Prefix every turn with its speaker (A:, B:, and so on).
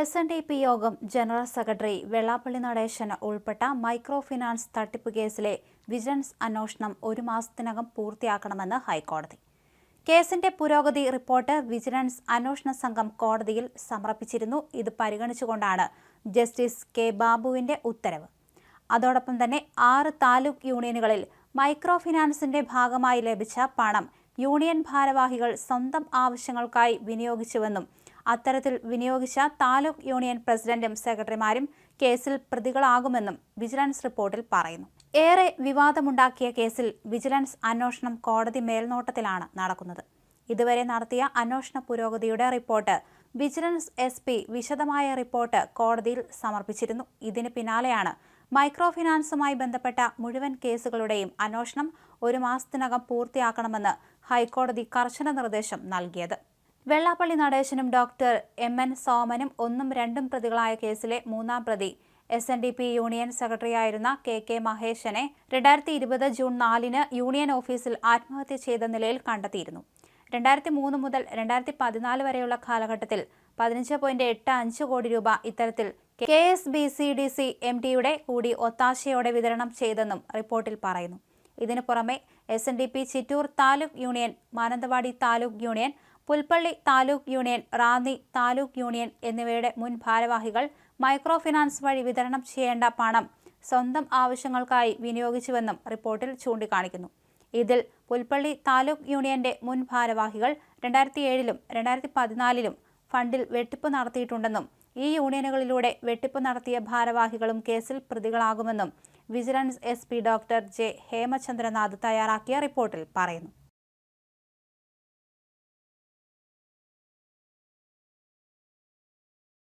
A: S N D P യോഗം general secretary Vellappally നടേശന് ഉൾപ്പെട്ട മൈക്രോ ഫിനാൻസ് തട്ടിപ്പ് കേസിലെ വിജിലൻസ് അന്വേഷണം ഒരു മാസത്തിനകം പൂർത്തിയാക്കണമെന്ന് ഹൈക്കോടതി. കേസിന്റെ പുരോഗതി റിപ്പോർട്ട് വിജിലൻസ് അന്വേഷണ സംഘം കോടതിയിൽ സമർപ്പിച്ചിരുന്നു. ഇത് പരിഗണിച്ചുകൊണ്ടാണ് ജസ്റ്റിസ് കെ ബാബുവിന്റെ ഉത്തരവ്. അതോടൊപ്പം തന്നെ ആറ് താലൂക്ക് യൂണിയനുകളിൽ മൈക്രോ ഫിനാൻസിന്റെ ഭാഗമായി ലഭിച്ച പണം യൂണിയൻ ഭാരവാഹികൾ സ്വന്തം ആവശ്യങ്ങൾക്കായി വിനിയോഗിച്ചുവെന്നും അത്തരത്തിൽ വിനിയോഗിച്ച താലൂക്ക് യൂണിയൻ പ്രസിഡന്റും സെക്രട്ടറിമാരും കേസിൽ പ്രതികളാകുമെന്നും വിജിലൻസ് റിപ്പോർട്ടിൽ പറയുന്നു. ഏറെ വിവാദമുണ്ടാക്കിയ കേസിൽ വിജിലൻസ് അന്വേഷണം കോടതി മേൽനോട്ടത്തിലാണ് നടക്കുന്നത്. ഇതുവരെ നടത്തിയ അന്വേഷണ പുരോഗതിയുടെ റിപ്പോർട്ട് വിജിലൻസ് എസ് പി വിശദമായ റിപ്പോർട്ട് കോടതിയിൽ സമർപ്പിച്ചിരുന്നു. ഇതിന് പിന്നാലെയാണ് മൈക്രോ ഫിനാൻസുമായി ബന്ധപ്പെട്ട മുഴുവൻ കേസുകളുടെയും അന്വേഷണം ഒരു മാസത്തിനകം പൂർത്തിയാക്കണമെന്ന് ഹൈക്കോടതി കർശന നിർദ്ദേശം നൽകിയത്. വെള്ളാപ്പള്ളി നടേശനും ഡോക്ടർ എം എൻ സോമനും ഒന്നും രണ്ടും പ്രതികളായ കേസിലെ മൂന്നാം പ്രതി. S N D P union സെക്രട്ടറിയായിരുന്ന കെ കെ മഹേഷനെ രണ്ടായിരത്തി ഇരുപത് ജൂൺ നാലിന് യൂണിയൻ ഓഫീസിൽ ആത്മഹത്യ ചെയ്ത നിലയിൽ കണ്ടെത്തിയിരുന്നു. രണ്ടായിരത്തി മൂന്ന് മുതൽ രണ്ടായിരത്തി പതിനാല് വരെയുള്ള കാലഘട്ടത്തിൽ പതിനഞ്ച് പോയിന്റ് എട്ട് അഞ്ച് കോടി രൂപ ഇത്തരത്തിൽ K S B C D C M ടിയുടെ കൂടി ഒത്താശയോടെ വിതരണം ചെയ്തെന്നും റിപ്പോർട്ടിൽ പറയുന്നു. ഇതിനു പുറമെ S N D P Chittur taluk union Mananthavady taluk union Pulpally taluk union Ranni taluk union എന്നിവയുടെ മുൻ ഭാരവാഹികൾ മൈക്രോ ഫിനാൻസ് വഴി വിതരണം ചെയ്യേണ്ട പണം സ്വന്തം ആവശ്യങ്ങൾക്കായി വിനിയോഗിച്ചുവെന്നും റിപ്പോർട്ടിൽ ചൂണ്ടിക്കാണിക്കുന്നു. ഇതിൽ പുൽപ്പള്ളി താലൂക്ക് യൂണിയന്റെ മുൻ ഭാരവാഹികൾ രണ്ടായിരത്തി ഏഴിലും രണ്ടായിരത്തി പതിനാലിലും ഫണ്ടിൽ വെട്ടിപ്പ് നടത്തിയിട്ടുണ്ടെന്നും ഈ യൂണിയനുകളിലൂടെ വെട്ടിപ്പ് നടത്തിയ ഭാരവാഹികളും കേസിൽ പ്രതികളാകുമെന്നും vigilance S doctor J Hemachandranath തയ്യാറാക്കിയ റിപ്പോർട്ടിൽ പറയുന്നു.